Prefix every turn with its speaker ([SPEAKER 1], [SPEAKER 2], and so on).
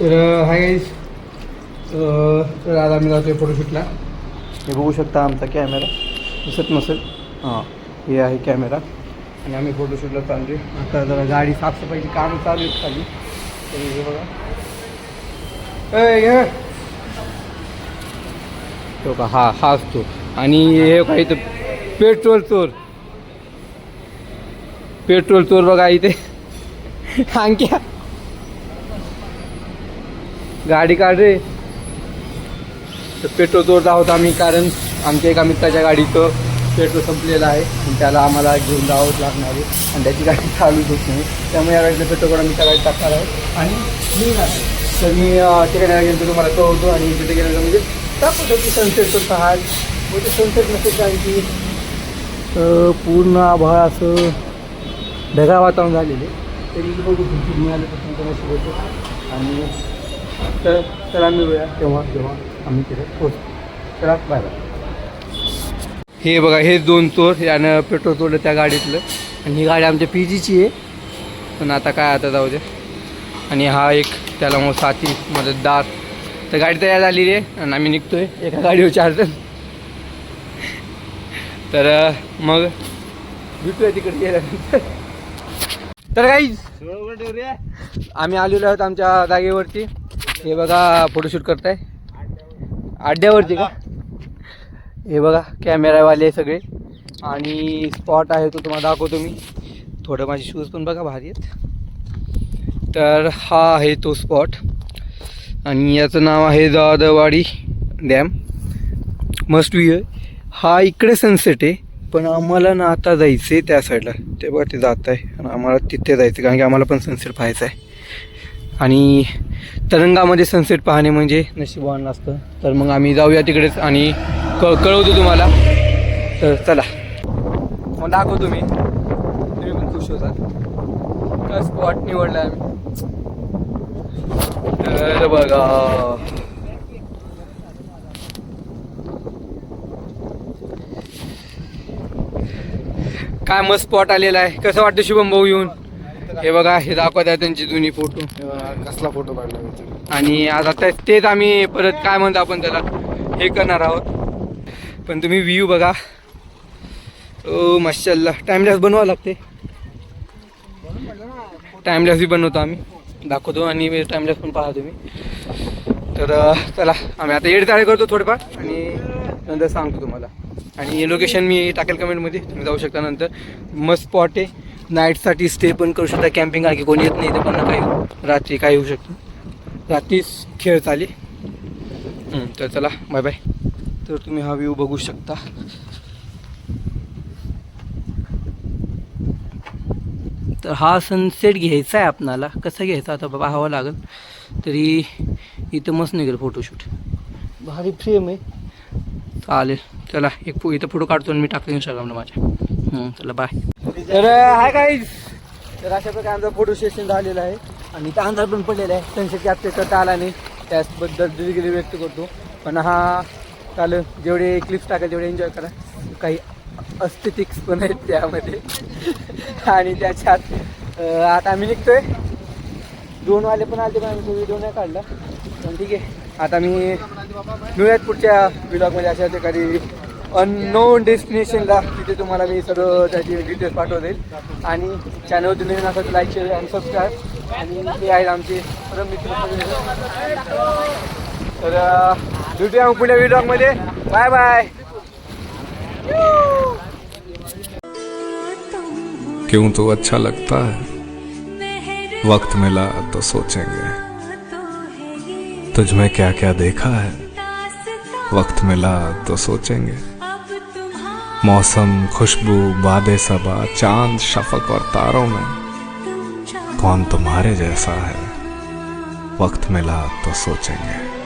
[SPEAKER 1] तर hi guys तर आज आम्ही जातोय फोटोशूटला. हे बघू शकता आमचा कॅमेरा. दिसत नसेल. हां हे आहे कॅमेरा. आणि आम्ही फोटोशूटला चाललो आहे आता जरा गाडी साफसफाईची कामं चालू आहेत खाली. तर हे बघा. ए. तो का हा हा असतो आणि हे काही तर पेट्रोल चोर. पेट्रोल चोर बघा इथे. आणख्या गाडी काढ रे. तर पेट्रोल चोरत आहोत आम्ही कारण आमच्या एका मित्राच्या गाडीचं पेट्रोल संपलेलं आहे. त्याला आम्हाला घेऊन जावंच लागणार आहे. आणि त्याची गाडी चालूच होत नाही. त्यामुळे या गाडीचं पेट्रोल करून आम्ही त्या गाडीत टाकणार आहोत. आणि मी तर मी ठिकाणी गेलो तुम्हाला कळवतो. आणि तिथे गेलं म्हणजे दाखवतो की सनसेट पण पाहाल मग ते सनसेट नसेल कारण की पूर्ण आभाळ असं ढगाळ वातावरण झालेले तरी बघू. तुमची मिळालं तर तुमच्या होतं आणि तर चला मिळूया तेव्हा जेव्हा आम्ही तिथे पोहोचतो चला बाय बाय हे बघा हे दोन चोर यानं पेट्रोल तोडलं त्या गाडीतलं. आणि ही गाडी आमच्या पी जीची आहे. पण आता काय आता जाऊ दे. आणि हा एक त्याला मग साथी मदतदार तर गाडी तयार झालेली आहे आणि आम्ही निघतोय. एका गाडीवर चार जण. तर मग भेटूया तिकडे गेल्यानंतर. तर काही आम्ही आलेलो आहोत आमच्या जागेवरती. हे बघा फोटोशूट करताय. आड्यावरती का? हे बघा कॅमेरावाले सगळे. आणि स्पॉट आहे तो तुम्हाला दाखवतो मी. थोडं माझे शूज पण बघा भारी आहेत. तर हा आहे तो स्पॉट आणि याचं नाव आहे जाधवाडी डॅम मस्ट व्ह्यू आहे. हा इकडे सनसेट आहे पण आम्हाला ना आता जायचं आहे त्या साईडला ते बघा ते जात आहे. आणि आम्हाला तिथे जायचं कारण की आम्हाला पण सनसेट पाहायचा आहे. आणि तरंगामध्ये सनसेट पाहणे म्हणजे नशिबवान असतं तर मग आम्ही जाऊया तिकडेच आणि क कळवतो तुम्हाला. तर चला. मग दाखव तुम्ही तुम्ही पण खुश होता काय स्पॉट निवडला आम्ही. तर बघा. काय मस्त स्पॉट आलेला आहे. कसं वाटतं शुभम भाऊ येऊन? हे बघा हे दाखवत आहे त्यांची जुनी फोटो
[SPEAKER 2] कसला फोटो काढला?
[SPEAKER 1] आणि आता तेच आम्ही परत काय म्हणतो आपण त्याला? हे करणार आहोत. पण तुम्ही व्ह्यू बघा. ओ मशाल्ला टाइमलॅस बनवावं लागते. टाइमलॅस बी बनवतो आम्ही. दाखवतो आणि टाइमलॅस पण पहा तुम्ही तर चला आम्ही आता एड तयार करतो थोडंफार आणि नंतर सांगतो तुम्हाला. आणि लोकेशन मी टाकेल कमेंटमध्ये तुम्ही जाऊ शकता नंतर. मस्त स्पॉट आहे. नाईटसाठी स्टे पण करू शकता. कॅम्पिंग आणखी कोणी येत नाही ते पण काही रात्री काय होऊ शकतं. रात्रीच खेळ चाले. तर चला बाय बाय तर तुम्ही हा व्ह्यू बघू शकता. तर हा सनसेट घ्यायचा आहे आपणाला. कसं घ्यायचा आता बाबा हवा लागेल. तरी इथं मस्त निघेल फोटोशूट भारी फ्रेम आहे. चालेल. चला एक फो इथं फोटो काढतो आणि मी टाकतो इंस्टाग्रामला माझ्या. चला बाय तर हाय काय तर अशा प्रकारे आमचा फोटो सेशन झालेला आहे. आणि त्या अंधार पण पडलेला आहे. सनसेट कॅप्चर करता आला नाही त्याचबद्दल दिलगिरी व्यक्त करतो. पण हा चालेल जेवढे क्लिप्स टाका तेवढे एन्जॉय करा. काही अस्थेटिक्स पण आहेत त्यामध्ये. आणि त्याच्यात आता आम्ही निघतोय. दोन वाले पण आले पण आम्ही तो व्हिडिओ नाही काढला. पण ठीक आहे. आता मी मिळूयात पुढच्या ब्लॉगमध्ये अशा प्रकारे अननोन डेस्टिनेशनला तिथे तुम्हाला मी सगळं त्याची डिटेल्स पाठवतील आणि चॅनल नवीन असं लाईक शेअर आणि सबस्क्राईब आणि हे आहेत आमचे परम मित्र तर भेटूया मग पुढल्या व्हिडिओमध्ये बाय बाय
[SPEAKER 3] क्यों तो अच्छा लगता है? वक्त मिला तो सोचेंगे। तुझ में क्या क्या देखा है? वक्त मिला तो सोचेंगे। मौसम खुशबू बाद सबा चांद शफक और तारों में। कौन तुम्हारे जैसा है? वक्त मिला तो सोचेंगे।